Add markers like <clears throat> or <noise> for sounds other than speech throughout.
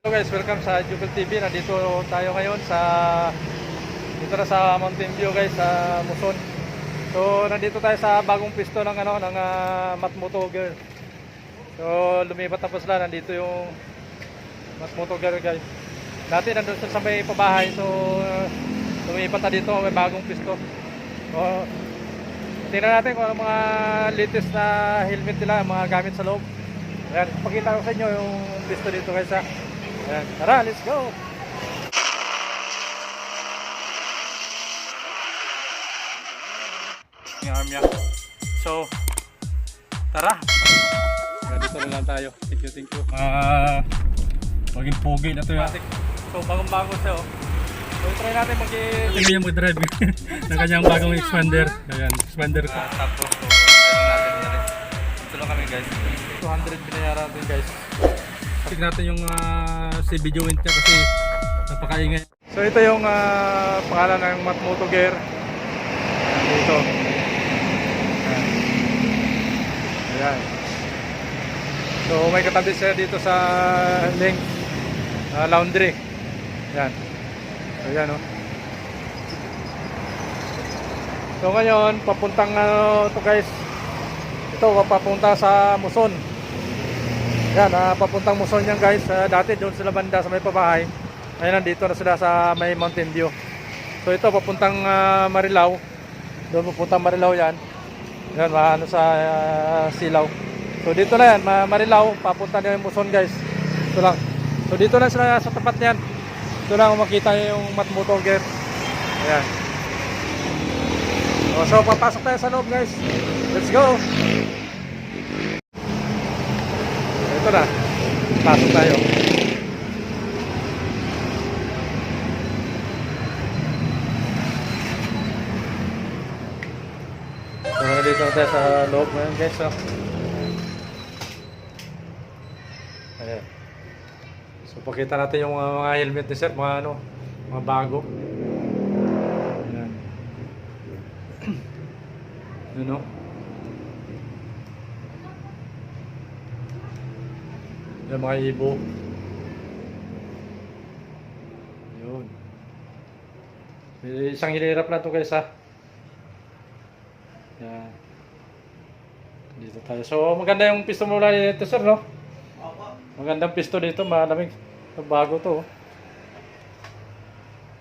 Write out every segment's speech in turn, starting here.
Hello guys, welcome sa Jubel TV. Nandito tayo ngayon sa dito na sa Mountain View guys sa Muson. So nandito tayo sa bagong pisto ng ano ng uh, Matmoto Girl. So lumipat tapos lang nandito yung Matmoto Girl guys. Dati nandun sa may pabahay so uh, lumipat na dito may bagong pisto. So tingnan natin kung ano mga latest na helmet nila, mga gamit sa loob. Ayan, pakita ko sa inyo yung pisto dito guys ha. Ayan, tara, let's go! Yung arm niya. So, tara! Dito na lang tayo. Thank you, thank you. Ah, maging pogi na to yung atik. So, bagong-bago siya oh. So, try natin mag Tingnan niya mag-drive <laughs> ng kanyang bagong expander. Ayan, expander ko. tapos, so, try natin na rin. Ito lang kami guys. 200 binayaran natin guys. Tignan natin yung uh, si video wind niya kasi napakaingay. So ito yung ah, pangalan ng Matmoto Gear. Dito. Ayan. So may katabi siya dito sa link ah, laundry. Ayan. Ayan oh. So ngayon, papuntang ano to guys. Ito, papunta sa Muson. Yan, ah, papuntang Muson yan guys. Ah, dati doon sila banda sa may pabahay. Ngayon nandito na sila sa may Mountain View. So ito papuntang ah, Marilao. Doon papuntang Marilao yan. Yan, ano sa ah, Silaw. So dito na yan, Ma- Marilao, papunta na yung Muson guys. Ito lang. So dito na sila sa tapat niyan. Ito lang makita niyo yung Matmoto Gear. Ayan. O, So papasok tayo sa loob guys. Let's go! Na. Pasok tayo. So, nandito na tayo sa loob ngayon guys. So. Ayan. So, pakita natin yung mga, helmet ni sir. Mga ano, mga bago. Ayan. <clears throat> Ano? Yung mga ibo. Yun. Eh, Isang hilirap na to guys ha. Yan. Dito tayo. So maganda yung pisto mula dito sir no? Magandang pisto dito. Malamig. Bago to. oh.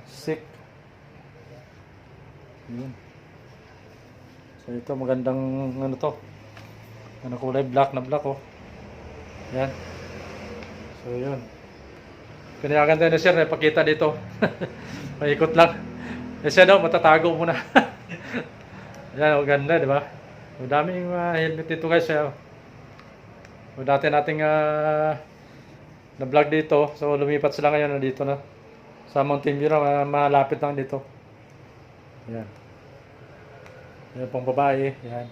Sick. Yun. So ito magandang ano to. Ano kulay black na black oh. Yan. So yun. Kanya ganda na sir, napakita dito. <laughs> Paikot lang. Eh siya daw, matatago muna. <laughs> Yan, ang ganda, di ba? So, daming uh, helmet dito guys. eh. So, dati nating uh, na-vlog dito. So lumipat sila ngayon nandito na. Sa Mountain View na, ma- malapit lang dito. Yan. Yan pong babae. Yan.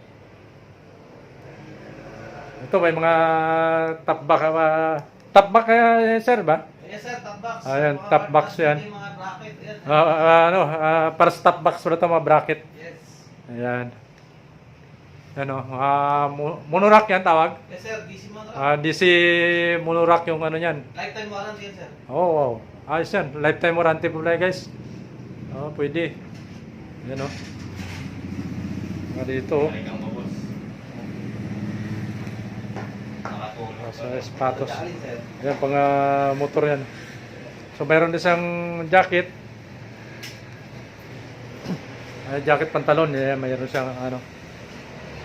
Ito may mga top back, uh, top back kaya sir ba? Yes sir, top box. Ayan, Mga top box kartas, yan. mga bracket. Yan. Ah, ah, ano, ah, para sa top box wala ito mga bracket. Yes. Ayan. Ano, ah, mo- monorack yan tawag. Yes sir, DC mga Ah, DC monorack yung ano yan. Lifetime warranty yan sir. Oh, wow. Ayos yan. Lifetime warranty po pala guys. Oh, pwede. Ayan oh. Mga dito oh. Ah, sa espatos. Yan, pang ah, motor yan. So, mayroon din siyang jacket. Ay, jacket pantalon. Eh, mayroon siyang ano.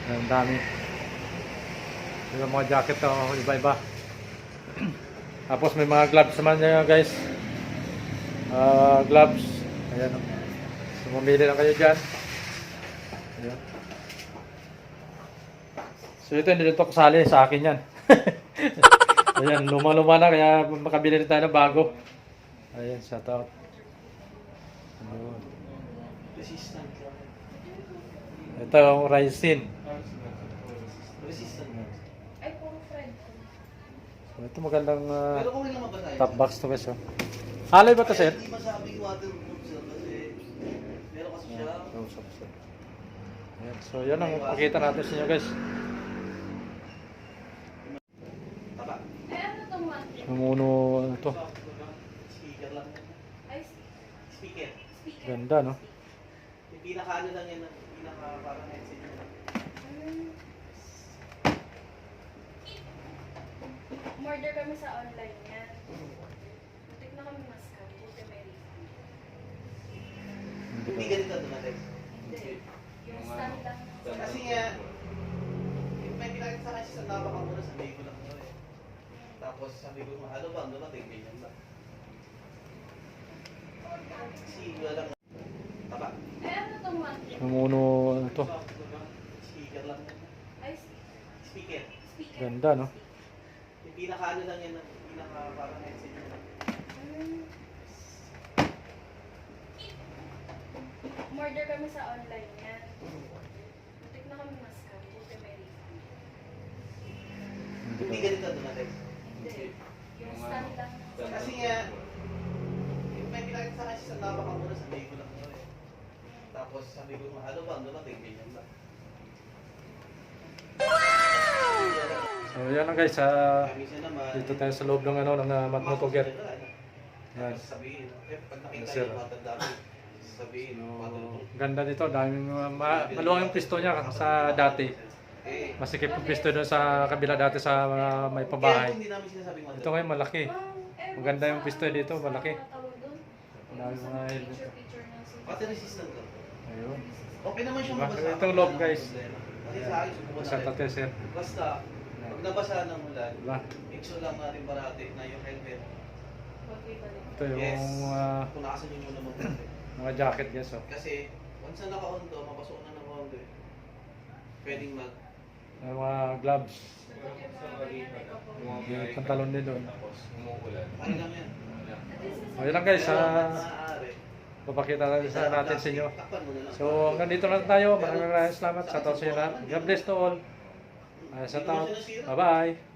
Ang dami. Yung mga jacket oh, iba-iba. <clears throat> Tapos may mga gloves naman niya guys. Ah, gloves. Ayan oh. So, mamili lang kayo dyan. Ayan. So ito hindi dito kasali sa akin yan. Ayan, luma-luma na kaya makabili rin tayo ng bago. Ayan, shout out. Lang. Ito yung Ryzen. So, ito magandang tayo? top box to guys. Oh. Alay ba to sir? Hindi masabing waterproof sir kasi meron kasi siya. Oh, so. Ayan, yan ang pakita natin sa inyo guys. Eh, ano to? Speaker. Ganda, no? Yung pinaka ano lang yan, ang pinaka parang headset. Hmm. Murder kami sa online yan. Butik na kami mas scam. Buti may refund. Hindi ganito dumating. Hindi. Yung stand lang. Kasi nga, yung may pinakita sa akin sa tabak ako na sabi ko lang ano. Tapos sabi ko, ano ba, dumating, ganyan ba? Wala lang. Taba. Eh, ano itong? Sumuno, ano to? Speaker lang. Ay, Speaker. speaker. Ganda, no? Yung pinaka ano lang yan, pinaka parang headset yun. Hmm. Murder kami sa online yan. Butik na kami mas scam. Buti may refund. Hindi ganito dumating. Lang. Kasi nga, may pinakita sa akin sa tabak ako na sabi ko lang ano eh. Tapos sabi ko, ano ba, dumating, ganyan ba? So yan lang guys, naman. dito tayo sa loob ng ano, ng uh, Mat Motoger. Yan. Sabihin, eh, pag nakita yung matanda sabihin, So, ganda dito, daming uh, ma maluwang yung pisto niya sa dati. Masikip yung pisto doon sa kabila dati sa uh, may pabahay. Ito ngayon malaki. Maganda yung pisto dito, malaki. Dami mga helmet. Pati resistant to. Ayun. Okay naman siya Diba? mabasa. Itong loob, guys. Kasi sa akin, subukan Sa natin. tate sir. Basta, pag nabasa ng ulan, Diba? make sure lang natin parati na yung helmet. Ito yung uh, Punasan nyo muna mag mga jacket guys. Oh. Kasi, once na naka-on to, mapasok na ng on eh. Pwedeng mag... Yung mga gloves. Yung pantalon din doon. Yan? So yun lang guys, Pero, ah, papakita natin sa natin sa inyo. So hanggang dito lang tayo. Maraming salamat. Sa taon sa inyo. God bless to all. Uh, sa taon. Bye-bye.